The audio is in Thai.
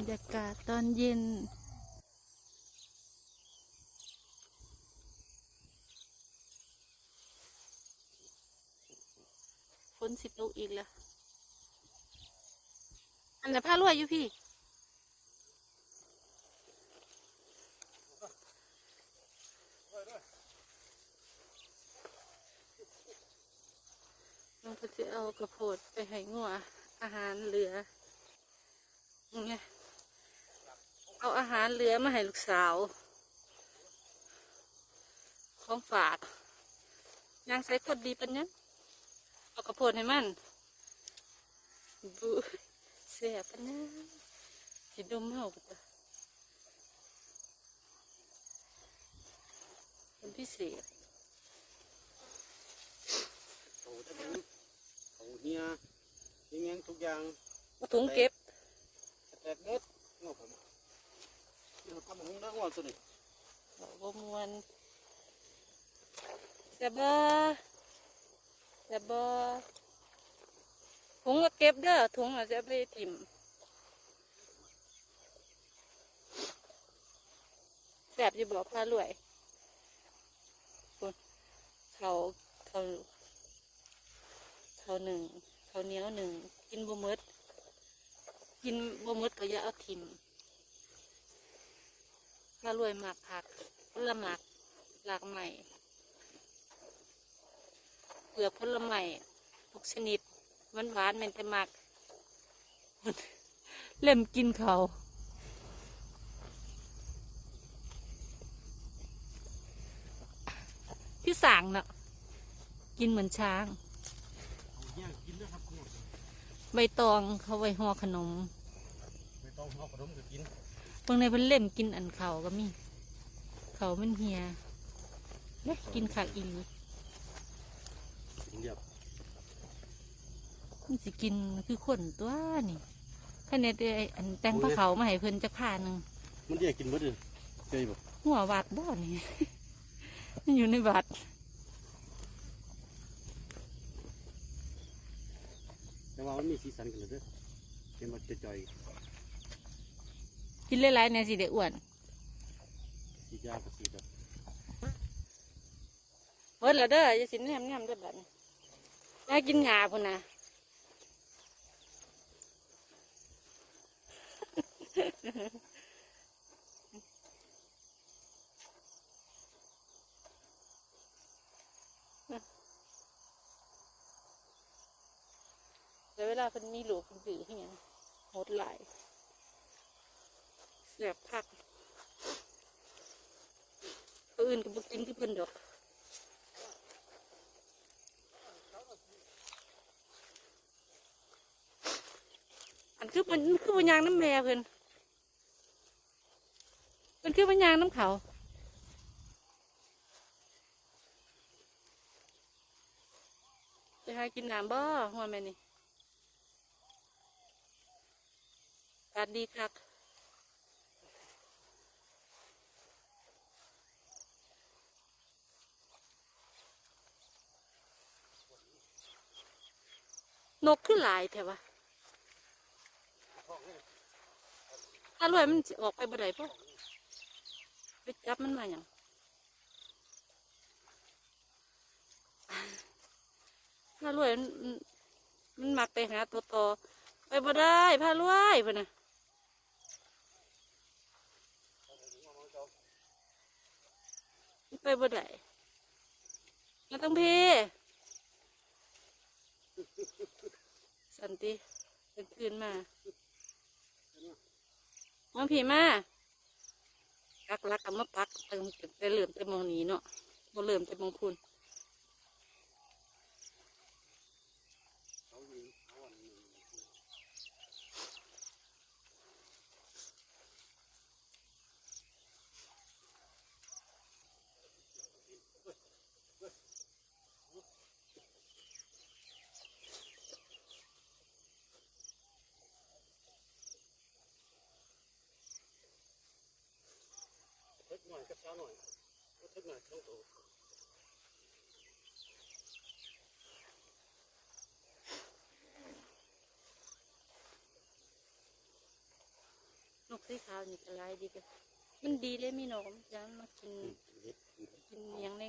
รยากาศตอนเย็น ฝนสิตกอีกแล้ว อันไหนผ้ารวยอยู่พี่ น้องก็จะเอากระโพดไปให้งัวอาหารเหลือนี่ไงเอา อาหารเหลือมาให้ลูกสาว ของฝากยางใส่พอดีปันยังเอากระโพดให้มันบูเสียปันยังสิดมเมาปะตะเป็นพิเศษเขาจะเป็นเขาเฮียยังยังทุกอย่างเอาถุงเก็บแตกเด็ดงอผมนี่เรา ทำหงได้งอตัวนี้บ่มวนแซ่บบ่แซ่บบ่ถุงก็เก็บเด้อถุงอาจจะไปถิ่มแซ่บจะบอกพารวยคุณเขาเขาเขาหนึ่งเขาเนี้ยวหนึ่งกินบ่หมดกินบ่หมดก็อย่าเอาถิ่ม พารวยหมากผักผลหมากหลากใหม่เปลือกผลไม้ทุกชนิดหวานหวานเหม็นแต่หมากเล่มกินเขาพี่สังเนาะกินเหมือนช้างใบตองเขาไว้ห่อขนมไม่ต้องเอขนมก็กิน เบิ่งในเพิ่นเล่มกินอันเขาก็มี เขามันเหียเล็กกินขากอีหลีกินเดียวมันสิกินคือคนตัวนี่ท่านเนี่ยได้อันแต่งผ้าเขาวมาให้เพิ่นจะผ้าหนึ่งมันเดียกินหมดเลยเจยบ่หัวบาดบ่นี่มันอยู่ในบาดแต่ว่ามันมีสีสันกันเลยเด้อเป็นมันจะจ่อย กินหลายๆเนี่ยสิได้อ้วนสียากับสีดำเพิ่นละเด้ออย่าสิแนมแนมเด้อบัดนี้อยากกินงาพุ่นน่ะแต่เวลาเพิ่นมีลูกเพิ่นดื้อเฮียงโหดหลาย เสียบคักผู้อื่นก็บกินคือเพิ่นดอกอันคือมันคือมันยางน้ำแม่เพิ่นมันคือมันยางน้ำเขาไปหากินน้ำบ่หัวแม่นี่กาศดีคัก นกขึ้นหลายแถวะถ้ารวยมันออกไปบ่ได้ปะไปจับมันมาอย่างถ้ารวยมันมันมักไปหาตัวต่อไปบ่ได้พารวยพิ่นะไปบ่ได้มาต้องพี่ สันติเป็นคืนมามาพี่มากักรักกับมาปักเติมแต่เหลื่อมแต่มองนี้เนาะบ่เหลื่อมแต่มองคุณ เขายิงเขาอันนี้เล็ก หน่อยกับเช้าหน่อยเล็กหน่อยต้องโตขาวนี่ก็หลายดีกันมันดีได้มีหนอกมันจะมากินเฮ็ดกินอหย่างใน